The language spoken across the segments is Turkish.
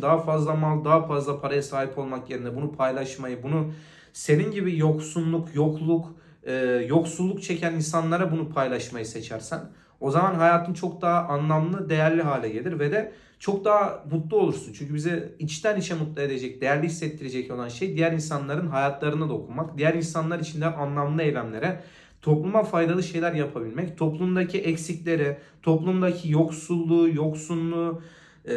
daha fazla mal, daha fazla paraya sahip olmak yerine bunu paylaşmayı, bunu senin gibi yoksunluk, yokluk, e, yoksulluk çeken insanlara bunu paylaşmayı seçersen o zaman hayatın çok daha anlamlı, değerli hale gelir ve de çok daha mutlu olursun. Çünkü bize içten içe mutlu edecek, değerli hissettirecek olan şey diğer insanların hayatlarına dokunmak, diğer insanlar için de anlamlı eylemlere, topluma faydalı şeyler yapabilmek, toplumdaki eksikleri, toplumdaki yoksulluğu, yoksunluğu e,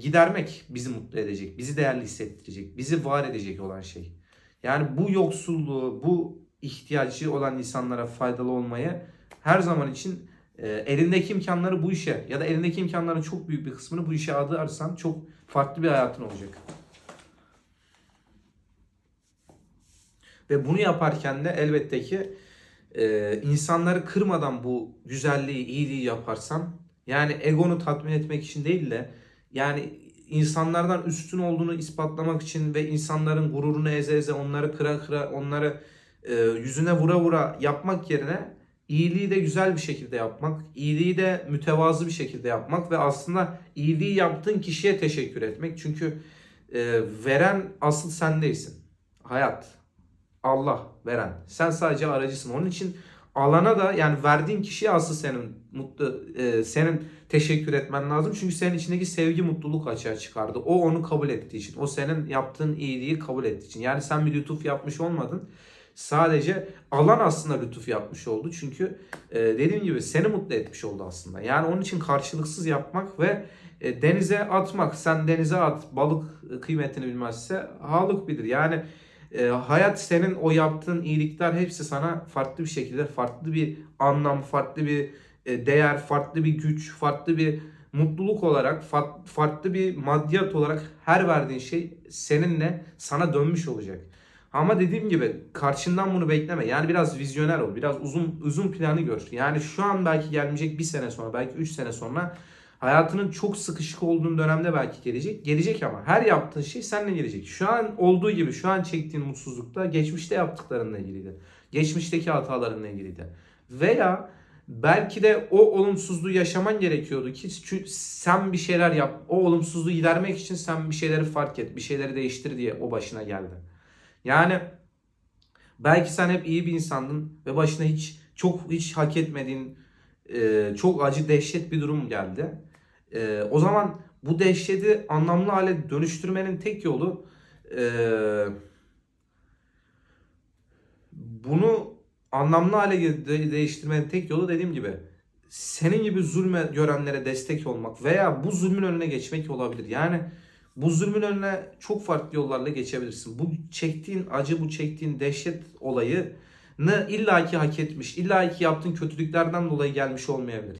gidermek bizi mutlu edecek, bizi değerli hissettirecek, bizi var edecek olan şey. Yani bu yoksulluğu, bu ihtiyacı olan insanlara faydalı olmayı her zaman için e, elindeki imkanları bu işe ya da elindeki imkanların çok büyük bir kısmını bu işe adarsan çok farklı bir hayatın olacak. Ve bunu yaparken de elbette ki e, insanları kırmadan bu güzelliği, iyiliği yaparsan yani egonu tatmin etmek için değil de yani insanlardan üstün olduğunu ispatlamak için ve insanların gururunu eze eze onları kıra kıra onları e, yüzüne vura vura yapmak yerine iyiliği de güzel bir şekilde yapmak, iyiliği de mütevazı bir şekilde yapmak ve aslında iyiliği yaptığın kişiye teşekkür etmek. Çünkü e, veren asıl sen değilsin. Hayat, Allah veren. Sen sadece aracısın. Onun için alana da yani verdiğin kişiye asıl senin mutlu e, senin teşekkür etmen lazım. Çünkü senin içindeki sevgi mutluluk açığa çıkardı. O onu kabul ettiği için. O senin yaptığın iyiliği kabul ettiği için. Yani sen bir lütuf yapmış olmadın. Sadece alan aslında lütuf yapmış oldu. Çünkü e, dediğim gibi seni mutlu etmiş oldu aslında. Yani onun için karşılıksız yapmak ve e, denize atmak. Sen denize at balık kıymetini bilmezse halık bilir. Yani e, hayat senin o yaptığın iyilikler hepsi sana farklı bir şekilde farklı bir anlam, farklı bir e, değer, farklı bir güç, farklı bir mutluluk olarak, fa- farklı bir maddiyat olarak her verdiğin şey seninle sana dönmüş olacak. Ama dediğim gibi karşından bunu bekleme. Yani biraz vizyoner ol. Biraz uzun uzun planı gör. Yani şu an belki gelmeyecek bir sene sonra, belki 3 sene sonra hayatının çok sıkışık olduğun dönemde belki gelecek. Gelecek ama her yaptığın şey seninle gelecek. Şu an olduğu gibi şu an çektiğin mutsuzlukta geçmişte yaptıklarınla ilgiliydi. Geçmişteki hatalarınla ilgiliydi. Veya belki de o olumsuzluğu yaşaman gerekiyordu ki sen bir şeyler yap. O olumsuzluğu gidermek için sen bir şeyleri fark et, bir şeyleri değiştir diye o başına geldi. Yani belki sen hep iyi bir insandın ve başına hiç çok hiç hak etmediğin çok acı dehşet bir durum geldi. E, o zaman bu dehşeti anlamlı hale dönüştürmenin tek yolu e, bunu anlamlı hale de- değiştirmenin tek yolu dediğim gibi senin gibi zulme görenlere destek olmak veya bu zulmün önüne geçmek olabilir. Yani bu zulmün önüne çok farklı yollarla geçebilirsin. Bu çektiğin acı, bu çektiğin dehşet olayını illaki hak etmiş, illaki yaptığın kötülüklerden dolayı gelmiş olmayabilir.